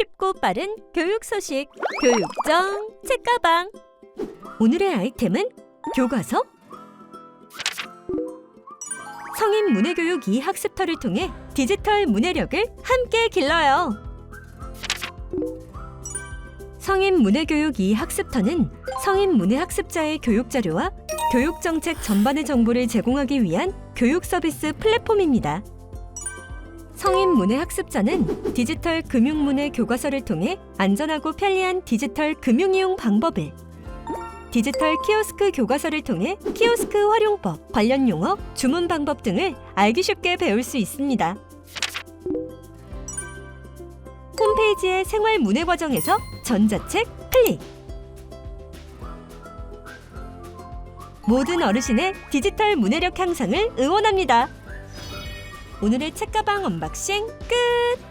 쉽고 빠른 교육 소식 교육정 책가방 오늘의 아이템은 교과서 성인 문해교육 2 학습터를 통해 디지털 문해력을 함께 길러요. 성인 문해교육 2 학습터는 성인 문해 학습자의 교육 자료와 교육 정책 전반의 정보를 제공하기 위한 교육 서비스 플랫폼입니다. 성인 문해 학습자는 디지털 금융 문해 교과서를 통해 안전하고 편리한 디지털 금융 이용 방법을 디지털 키오스크 교과서를 통해 키오스크 활용법, 관련 용어, 주문 방법 등을 알기 쉽게 배울 수 있습니다. 홈페이지의 생활 문해 과정에서 전자책 클릭. 모든 어르신의 디지털 문해력 향상을 응원합니다. 오늘의 책가방 언박싱 끝!